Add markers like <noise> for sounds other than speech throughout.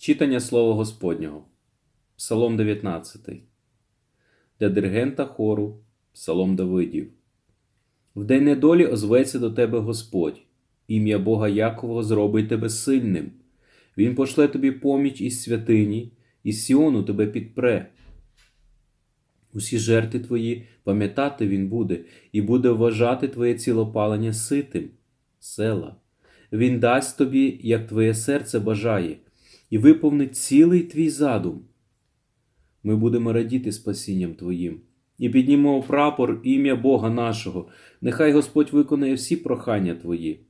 Читання Слова Господнього. Псалом 19. Для диригента хору Псалом Давидів. В день недолі озветься до тебе Господь, ім'я Бога Якового зробить тебе сильним. Він пошле тобі поміч із святині, і Сіону тебе підпре. Усі жерти твої пам'ятати він буде, і буде вважати твоє цілопалення ситим, села. Він дасть тобі, як твоє серце бажає, і виповнить цілий твій задум. Ми будемо радіти спасінням Твоїм і піднімемо прапор ім'я Бога нашого. Нехай Господь виконає всі прохання Твої.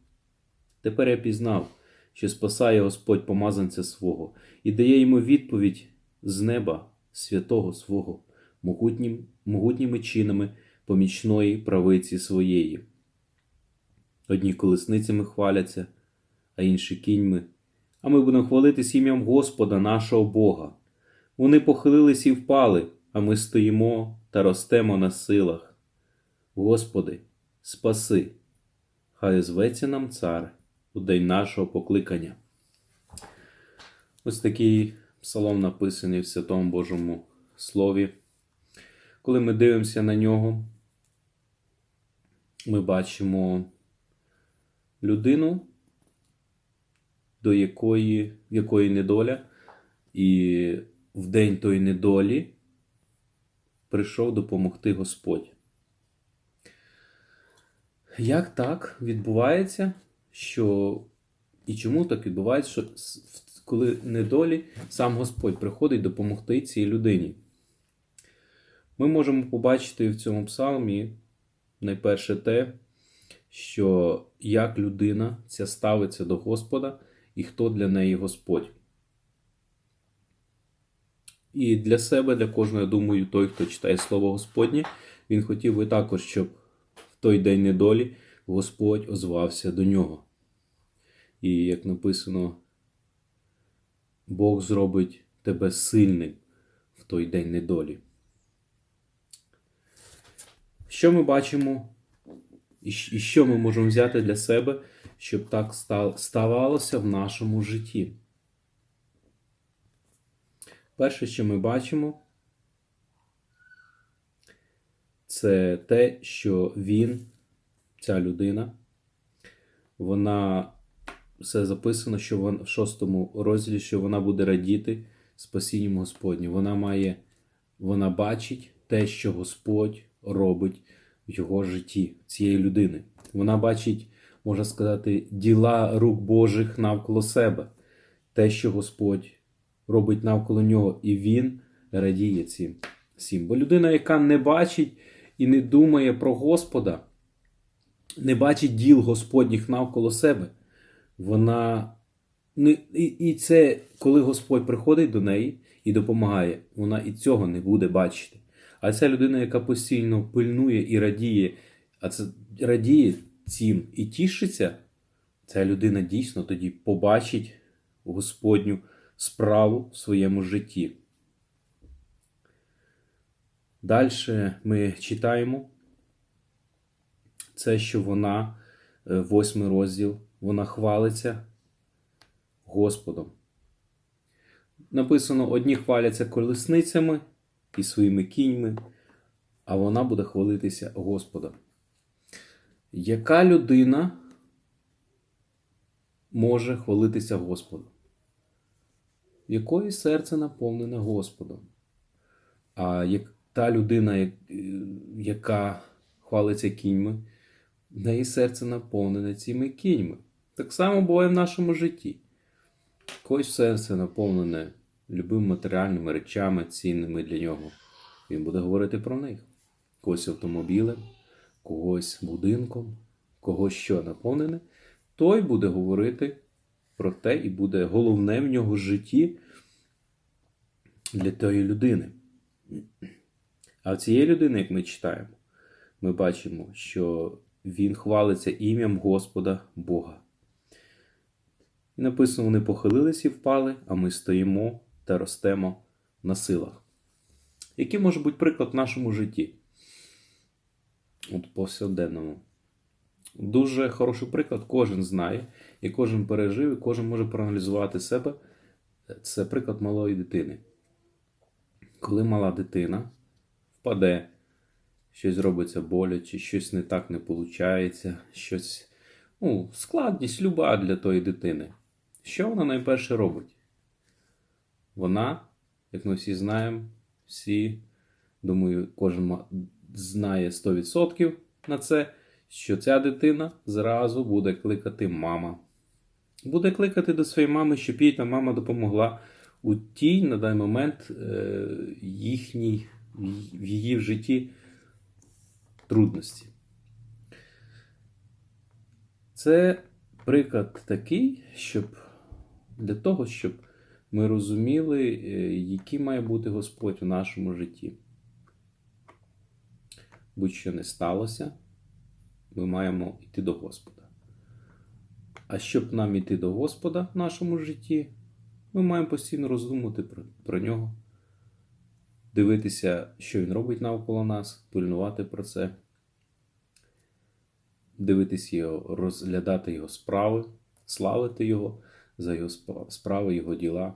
Тепер я пізнав, що спасає Господь помазанця свого і дає йому відповідь з неба святого свого, могутнім, могутніми чинами помічної правиці своєї. Одні колесницями хваляться, а інші кіньми. А ми будемо хвалитись ім'ям Господа нашого Бога. Вони похилились і впали, а ми стоїмо та ростемо на силах. Господи, спаси, хай зветься нам цар у день нашого покликання. Ось такий псалом написаний в Святому Божому Слові. Коли ми дивимося на нього, ми бачимо людину, до якої, якої недоля, і в день тої недолі прийшов допомогти Господь. Як так відбувається, що і чому так відбувається, що коли недолі сам Господь приходить допомогти цій людині? Ми можемо побачити в цьому псалмі найперше те, що як людина ця ставиться до Господа і хто для неї Господь. І для себе, для кожного, я думаю, той, хто читає Слово Господнє, він хотів би також, щоб в той день недолі Господь озвався до нього. І як написано, Бог зробить тебе сильним в той день недолі. Що ми бачимо, і що ми можемо взяти для себе, щоб так ставалося в нашому житті? Перше, що ми бачимо, це те, що він, ця людина, вона все записано, що вона в шостому розділі, що вона буде радіти спасінням Господнім. Вона має, вона бачить те, що Господь робить в його житті цієї людини. Вона бачить, можна сказати, діла рук Божих навколо себе, те, що Господь робить навколо нього, і він радіє цим всім. Бо людина, яка не бачить і не думає про Господа, не бачить діл Господніх навколо себе, вона і, це, коли Господь приходить до неї і допомагає, вона і цього не буде бачити. А ця людина, яка постійно пильнує і радіє, а це радіє цим і тішиться, ця людина дійсно тоді побачить Господню справу в своєму житті. Далі ми читаємо це, що вона, е, восьмий розділ, вона хвалиться Господом. Написано: одні хваляться колесницями і своїми кіньми, а вона буде хвалитися Господом. Яка людина може хвалитися Господом? якої серце наповнене Господом. А як та людина, яка хвалиться кіньми, в неї серце наповнене цими кіньми. Так само буває в нашому житті. Когось серце наповнене любими матеріальними речами, цінними для нього. Він буде говорити про них. Когось автомобілем, когось будинком, когось що наповнене, той буде говорити про те і буде головне в нього в житті для тої людини. А в цієї людини, як ми читаємо, ми бачимо, що він хвалиться ім'ям Господа Бога. І написано: вони похилились і впали, а ми стоїмо та ростемо на силах. Який може бути приклад в нашому житті? От повсякденному. Дуже хороший приклад, кожен знає, і кожен пережив, і кожен може проаналізувати себе це приклад малої дитини. Коли мала дитина впаде, щось зробиться боляче, щось не так не виходить, щось, ну, складність люба для тої дитини. Що вона найперше робить? Вона, як ми всі знаємо, всі, думаю, кожен знає 100% на це, що ця дитина зразу буде кликати мама. Буде кликати до своєї мами, щоб їй та мама допомогла у тій на даний момент е, їхній, в її в житті трудності. Це приклад такий, щоб для того, щоб ми розуміли, е, який має бути Господь у нашому житті. Будь-що не сталося, ми маємо йти до Господа. А щоб нам йти до Господа в нашому житті, ми маємо постійно роздумувати про, про нього, дивитися, що він робить навколо нас, пильнувати про це, дивитися його, розглядати його справи, славити його за його справи, його діла.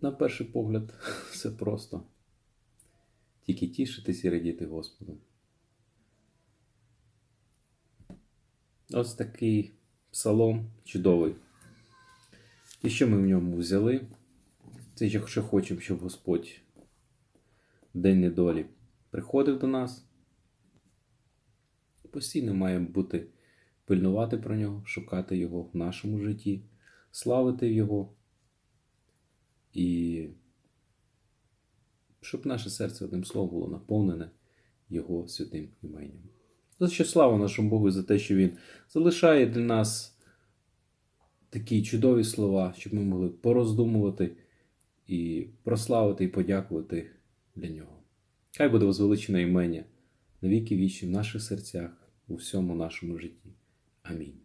На перший погляд, <laughs> все просто. Тільки тішитись і радіти Господу. Ось такий псалом чудовий. І що ми в ньому взяли? Це якщо хочемо, щоб Господь в день недолі приходив до нас. Постійно маємо бути пильнувати про нього, шукати його в нашому житті, славити Його. І щоб наше серце одним словом було наповнене Його святим іменем. За що слава нашому Богу за те, що Він залишає для нас такі чудові слова, щоб ми могли пороздумувати і прославити і подякувати для нього. Хай буде возвеличене імення на віки вічні в наших серцях, у всьому нашому житті. Амінь.